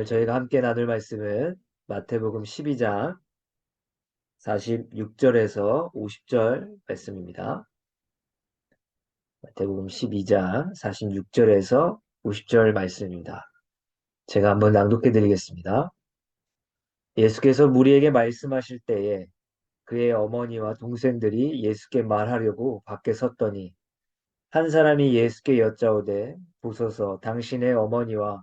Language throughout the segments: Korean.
오늘 저희가 함께 나눌 말씀은 마태복음 12장 46절에서 50절 말씀입니다. 마태복음 12장 46절에서 50절 말씀입니다. 제가 한번 낭독해 드리겠습니다. 예수께서 무리에게 말씀하실 때에 그의 어머니와 동생들이 예수께 말하려고 밖에 섰더니 한 사람이 예수께 여짜오되 보소서 당신의 어머니와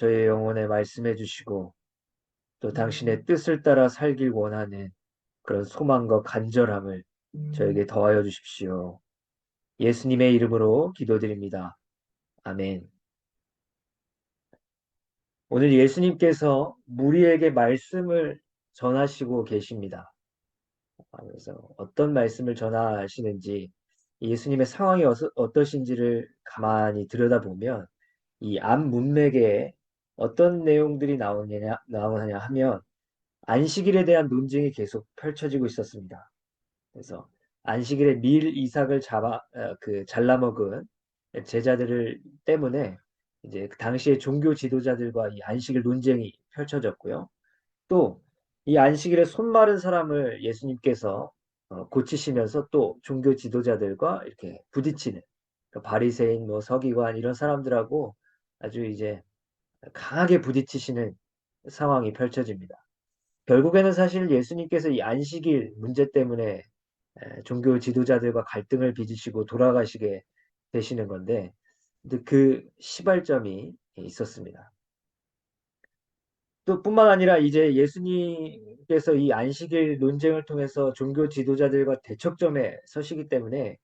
저의 영혼에 말씀해 주시고 또 당신의 뜻을 따라 살길 원하는 그런 소망과 간절함을 저에게 더하여 주십시오. 예수님의 이름으로 기도드립니다. 아멘. 오늘 예수님께서 무리에게 말씀을 전하시고 계십니다. 그래서 어떤 말씀을 전하시는지 예수님의 상황이 어떠신지를 가만히 들여다보면 이 앞 문맥에 어떤 내용들이 나오느냐, 나오느냐 하면 안식일에 대한 논쟁이 계속 펼쳐지고 있었습니다. 그래서 안식일에 밀 이삭을 잡아 어, 그 잘라먹은 제자들을 때문에 이제 그 당시의 종교 지도자들과 이 안식일 논쟁이 펼쳐졌고요. 또 이 안식일에 손 마른 사람을 예수님께서 어, 고치시면서 또 종교 지도자들과 이렇게 부딪히는 그 바리새인, 뭐 서기관 이런 사람들하고 아주 이제 강하게 부딪히시는 상황이 펼쳐집니다. 결국에는 사실 예수님께서 이 안식일 문제 때문에 종교 지도자들과 갈등을 빚으시고 돌아가시게 되시는 건데 그 시발점이 있었습니다. 또 뿐만 아니라 이제 예수님께서 이 안식일 논쟁을 통해서 종교 지도자들과 대척점에 서시기 때문에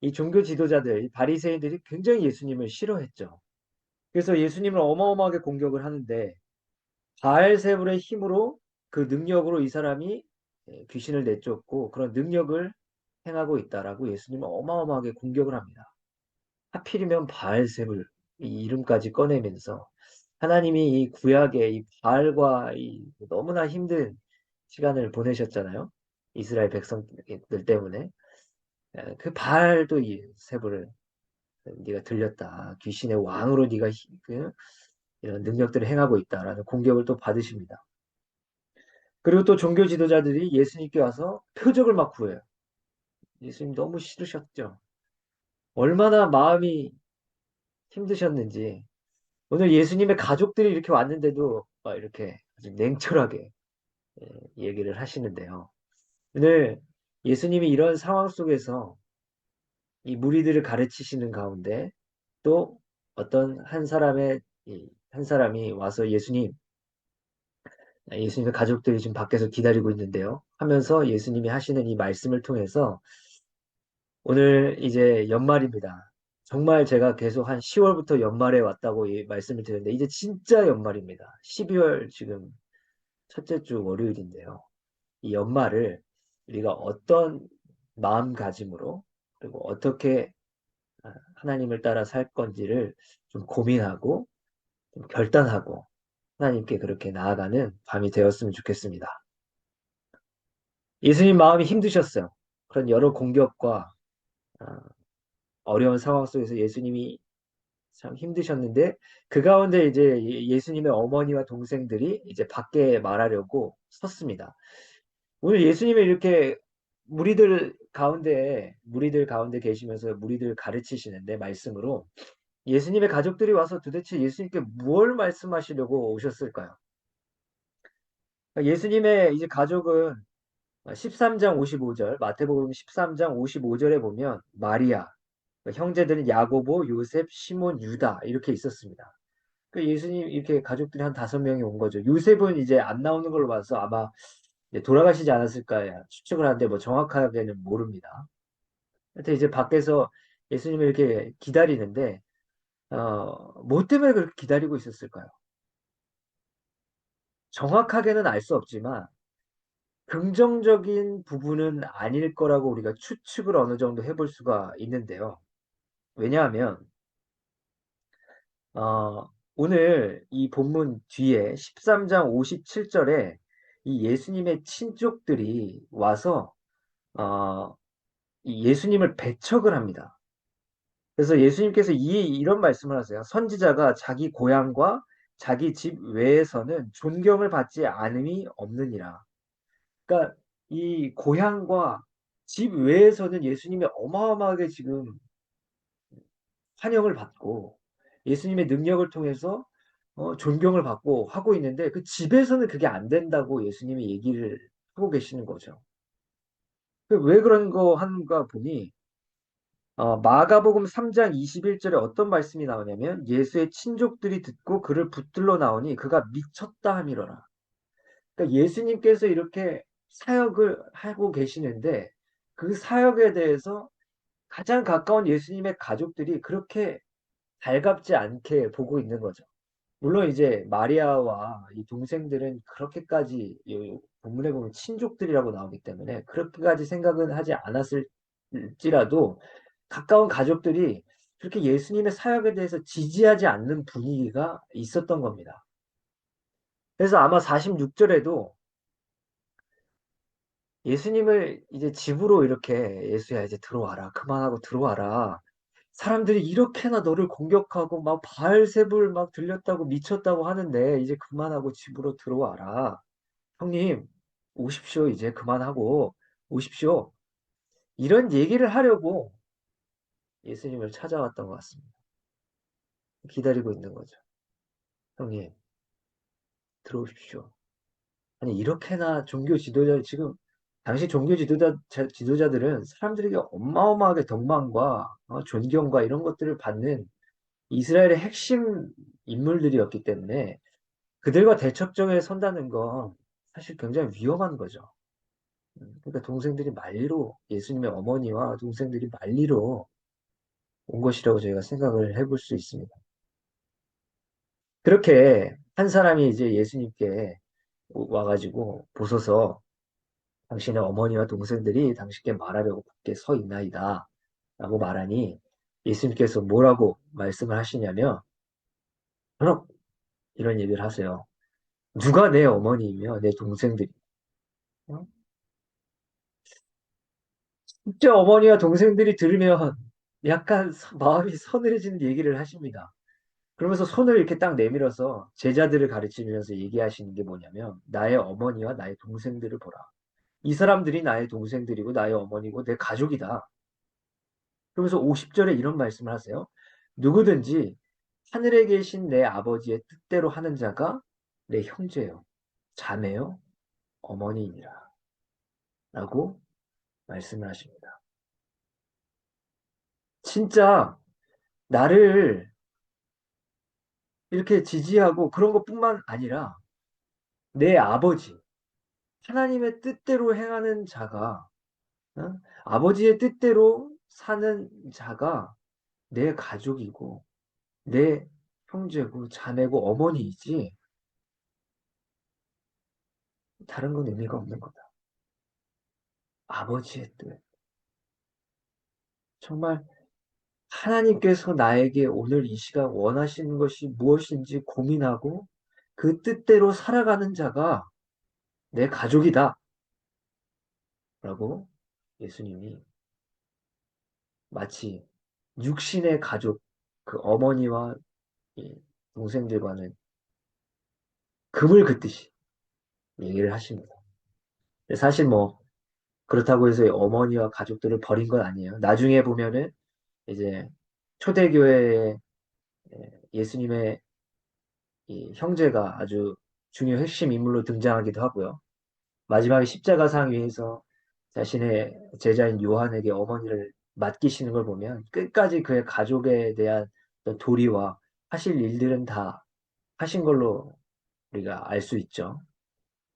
이 종교 지도자들, 바리새인들이 굉장히 예수님을 싫어했죠. 그래서 예수님을 어마어마하게 공격을 하는데 바알세불의 힘으로 그 능력으로 이 사람이 예, 귀신을 내쫓고 그런 능력을 행하고 있다라고 예수님을 어마어마하게 공격을 합니다. 하필이면 바알세불 이 이름까지 꺼내면서 하나님이 이 구약의 이 바알과 이 너무나 힘든 시간을 보내셨잖아요. 이스라엘 백성들 때문에 예, 그 바알도 이 세불을 네가 들렸다. 귀신의 왕으로 네가 그 이런 능력들을 행하고 있다라는 공격을 또 받으십니다. 그리고 또 종교 지도자들이 예수님께 와서 표적을 막 구해요. 예수님 너무 싫으셨죠. 얼마나 마음이 힘드셨는지 오늘 예수님의 가족들이 이렇게 왔는데도 막 이렇게 아주 냉철하게 예, 얘기를 하시는데요. 오늘 예수님이 이런 상황 속에서 이 무리들을 가르치시는 가운데 또 어떤 한 사람의 한 사람이 와서 예수님 예수님의 가족들이 지금 밖에서 기다리고 있는데요. 하면서 예수님이 하시는 이 말씀을 통해서 오늘 이제 연말입니다. 정말 제가 계속 한 10월부터 연말에 왔다고 말씀을 드렸는데 이제 진짜 연말입니다. 12월 지금 첫째 주 월요일인데요. 이 연말을 우리가 어떤 마음가짐으로 그리고 어떻게 아, 하나님을 따라 살 건지를 좀 고민하고 좀 결단하고 하나님께 그렇게 나아가는 밤이 되었으면 좋겠습니다. 예수님 마음이 힘드셨어요. 그런 여러 공격과 아, 어려운 상황 속에서 예수님이 참 힘드셨는데 그 가운데 이제 예수님의 어머니와 동생들이 이제 밖에 말하려고 섰습니다. 오늘 예수님이 이렇게 무리들 가운데 무리들 가운데 계시면서 무리들 가르치시는데 말씀으로 예수님의 가족들이 와서 도대체 예수님께 무엇을 말씀하시려고 오셨을까요? 예수님의 이제 가족은 13장 55절 마태복음 13장 55절에 보면 마리아 형제들은 야고보, 요셉, 시몬, 유다 이렇게 있었습니다. 그 예수님 이렇게 가족들이 한 다섯 명이 온 거죠. 요셉은 이제 안 나오는 걸로 봐서 아마 돌아가시지 않았을까 추측을 하는데 뭐 정확하게는 모릅니다. 하여튼 이제 밖에서 예수님을 이렇게 기다리는데 어, 뭐 때문에 그렇게 기다리고 있었을까요? 정확하게는 알 수 없지만 긍정적인 부분은 아닐 거라고 우리가 추측을 어느 정도 해볼 수가 있는데요. 왜냐하면 어, 오늘 이 본문 뒤에 13장 57절에 이 예수님의 친족들이 와서 어, 이 예수님을 배척을 합니다. 그래서 예수님께서 이, 이런 말씀을 하세요. 선지자가 자기 고향과 자기 집 외에서는 존경을 받지 않음이 없느니라. 그러니까 이 고향과 집 외에서는 예수님이 어마어마하게 지금 환영을 받고 예수님의 능력을 통해서 어, 존경을 받고 하고 있는데 그 집에서는 그게 안 된다고 예수님이 얘기를 하고 계시는 거죠. 그왜 그런 거 하는가 보니 어, 마가복음 3장 21절에 어떤 말씀이 나오냐면 예수의 친족들이 듣고 그를 붙들러 나오니 그가 미쳤다 함이로라. 그러니까 예수님께서 이렇게 사역을 하고 계시는데 그 사역에 대해서 가장 가까운 예수님의 가족들이 그렇게 달갑지 않게 보고 있는 거죠. 물론 이제 마리아와 이 동생들은 그렇게까지 이 본문에 보면 친족들이라고 나오기 때문에 그렇게까지 생각은 하지 않았을지라도 가까운 가족들이 그렇게 예수님의 사역에 대해서 지지하지 않는 분위기가 있었던 겁니다. 그래서 아마 46절에도 예수님을 이제 집으로 이렇게 예수야 이제 들어와라. 그만하고 들어와라. 사람들이 이렇게나 너를 공격하고 막 바알세불 막 들렸다고 미쳤다고 하는데 이제 그만하고 집으로 들어와라. 형님, 오십시오. 이제 그만하고 오십시오. 이런 얘기를 하려고 예수님을 찾아왔던 것 같습니다. 기다리고 있는 거죠. 형님, 들어오십시오. 아니, 이렇게나 종교 지도자, 지금, 당시 종교 지도자, 지도자들은 사람들에게 어마어마하게 덕망과 어, 존경과 이런 것들을 받는 이스라엘의 핵심 인물들이었기 때문에 그들과 대척점에 선다는 건 사실 굉장히 위험한 거죠. 음, 그러니까 동생들이 말리로, 예수님의 어머니와 동생들이 말리로 온 것이라고 저희가 생각을 해볼 수 있습니다. 그렇게 한 사람이 이제 예수님께 와가지고 보소서 당신의 어머니와 동생들이 당신께 말하려고 밖에 서 있나이다 라고 말하니 예수님께서 뭐라고 말씀을 하시냐면 그럼 이런 얘기를 하세요. 누가 내 어머니이며 내 동생들이 어? 진짜 어머니와 동생들이 들으면 약간 마음이 서늘해지는 얘기를 하십니다. 그러면서 손을 이렇게 딱 내밀어서 제자들을 가르치면서 얘기하시는 게 뭐냐면 나의 어머니와 나의 동생들을 보라. 이 사람들이 나의 동생들이고 나의 어머니고 내 가족이다. 그러면서 50절에 이런 말씀을 하세요. 누구든지 하늘에 계신 내 아버지의 뜻대로 하는 자가 내 형제요, 자매요, 어머니이니라. 라고 말씀을 하십니다. 진짜 나를 이렇게 지지하고 그런 것뿐만 아니라 내 아버지, 하나님의 뜻대로 행하는 자가, 어? 아버지의 뜻대로 사는 자가 내 가족이고, 내 형제고, 자매고, 어머니이지, 다른 건 의미가 없는 거다. 아버지의 뜻. 정말 하나님께서 나에게 오늘 이 시간 원하시는 것이 무엇인지 고민하고 그 뜻대로 살아가는 자가 내 가족이다. 라고 예수님이 마치 육신의 가족, 그 어머니와 동생들과는 금을 긋듯이 얘기를 하십니다. 사실 뭐 그렇다고 해서 어머니와 가족들을 버린 건 아니에요. 나중에 보면은 이제 초대교회에 예수님의 형제가 아주 중요 핵심 인물로 등장하기도 하고요. 마지막에 십자가상 위에서 자신의 제자인 요한에게 어머니를 맡기시는 걸 보면 끝까지 그의 가족에 대한 도리와 하실 일들은 다 하신 걸로 우리가 알 수 있죠.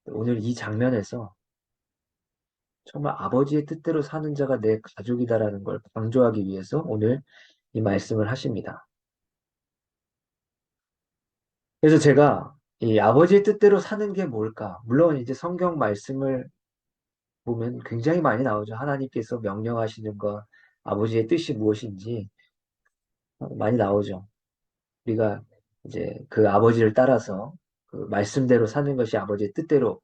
오늘 이 장면에서 정말 아버지의 뜻대로 사는 자가 내 가족이다라는 걸 강조하기 위해서 오늘 이 말씀을 하십니다. 그래서 제가 이 아버지의 뜻대로 사는 게 뭘까? 물론 이제 성경 말씀을 보면 굉장히 많이 나오죠. 하나님께서 명령하시는 것, 아버지의 뜻이 무엇인지 많이 나오죠. 우리가 이제 그 아버지를 따라서 그 말씀대로 사는 것이 아버지의 뜻대로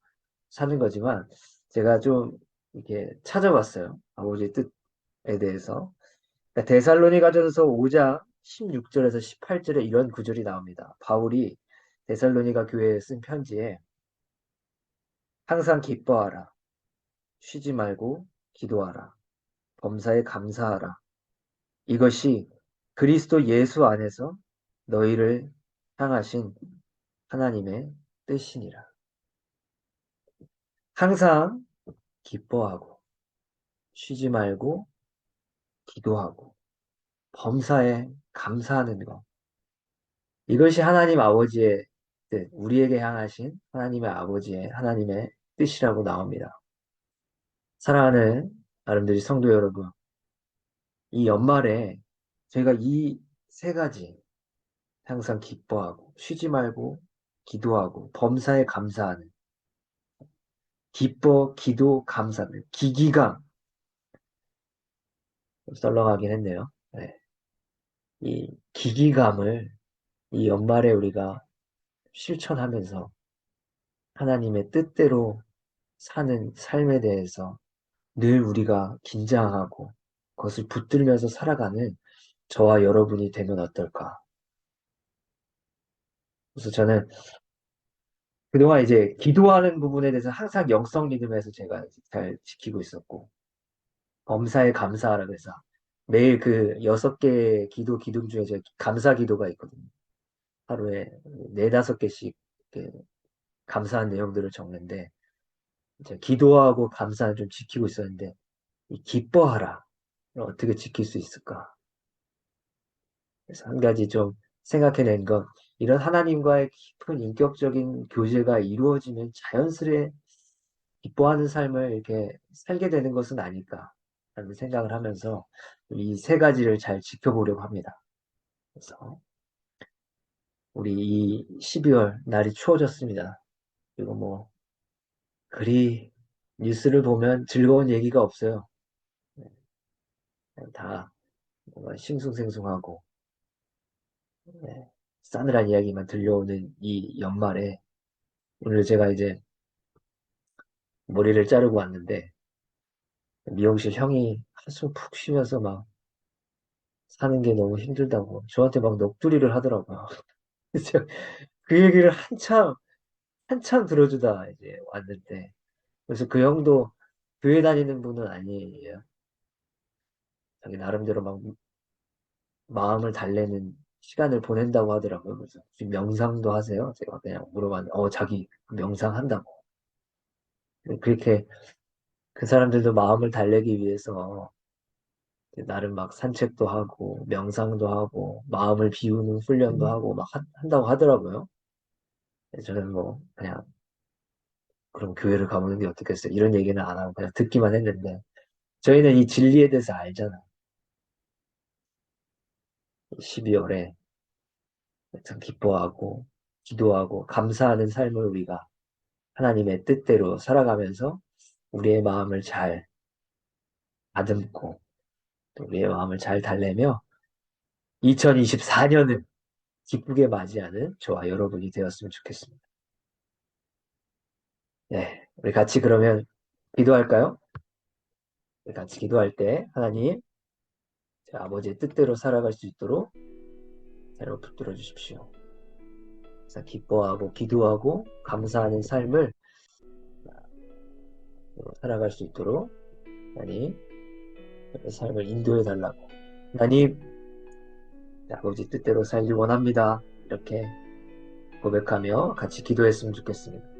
사는 거지만 제가 좀 이렇게 찾아봤어요. 아버지의 뜻에 대해서. 그러니까 데살로니가전서 5장 16절에서 18절에 이런 구절이 나옵니다. 바울이 데살로니가 교회에 쓴 편지에 항상 기뻐하라. 쉬지 말고 기도하라. 범사에 감사하라. 이것이 그리스도 예수 안에서 너희를 향하신 하나님의 뜻이니라. 항상 기뻐하고 쉬지 말고 기도하고 범사에 감사하는 것. 이것이 하나님 아버지의 뜻, 우리에게 향하신 하나님의 아버지의 하나님의 뜻이라고 나옵니다. 사랑하는 아름드리 성도 여러분, 이 연말에 제가 이 세 가지 항상 기뻐하고 쉬지 말고 기도하고 범사에 감사하는 기뻐 기도 감사는 기기가 썰렁하긴 했네요. 네. 이 기기감을 이 연말에 우리가 실천하면서 하나님의 뜻대로 사는 삶에 대해서 늘 우리가 긴장하고 그것을 붙들면서 살아가는 저와 여러분이 되면 어떨까? 그래서 저는 그동안 이제 기도하는 부분에 대해서 항상 영성 리듬에서 제가 잘 지키고 있었고, 범사에 감사하라 그래서 매일 그 여섯 개 기도 기둥 중에 제 감사 기도가 있거든요. 하루에 네 다섯 개씩 감사한 내용들을 적는데, 기도하고 감사는 좀 지키고 있었는데, 이 기뻐하라. 어떻게 지킬 수 있을까? 그래서 한 가지 좀 생각해낸 건 이런 하나님과의 깊은 인격적인 교제가 이루어지면 자연스레 기뻐하는 삶을 이렇게 살게 되는 것은 아닐까 라는 생각을 하면서 이 세 가지를 잘 지켜보려고 합니다. 그래서 우리 이 12월 날이 추워졌습니다. 그리고 뭐 그리 뉴스를 보면 즐거운 얘기가 없어요. 네. 다 뭔가 싱숭생숭하고 네. 싸늘한 이야기만 들려오는 이 연말에 오늘 제가 이제 머리를 자르고 왔는데 미용실 형이 한숨 푹 쉬면서 막 사는 게 너무 힘들다고 저한테 막 넋두리를 하더라고요. 그래서 그 얘기를 한참 한참 들어주다 이제 왔는데 그래서 그 형도 교회 다니는 분은 아니에요. 자기 나름대로 막 마음을 달래는 시간을 보낸다고 하더라고요. 그래서 명상도 하세요? 제가 그냥 물어봤는데, 어, 자기 명상한다고. 그렇게 그 사람들도 마음을 달래기 위해서 나름 막 산책도 하고, 명상도 하고, 마음을 비우는 훈련도 음. 하고, 막 한다고 하더라고요. 저는 뭐, 그냥, 그럼 교회를 가보는 게 어떻겠어요? 이런 얘기는 안 하고 그냥 듣기만 했는데, 저희는 이 진리에 대해서 알잖아. 12월에 참 기뻐하고 기도하고 감사하는 삶을 우리가 하나님의 뜻대로 살아가면서 우리의 마음을 잘 다듬고 또 우리의 마음을 잘 달래며 2024년을 기쁘게 맞이하는 저와 여러분이 되었으면 좋겠습니다. 네, 우리 같이 그러면 기도할까요? 우리 같이 기도할 때 하나님 아버지의 뜻대로 살아갈 수 있도록 새로 붙들어 주십시오. 그래서 기뻐하고 기도하고 감사하는 삶을 살아갈 수 있도록 하나님 삶을 인도해 달라고 하나님 아버지 뜻대로 살기 원합니다. 이렇게 고백하며 같이 기도했으면 좋겠습니다.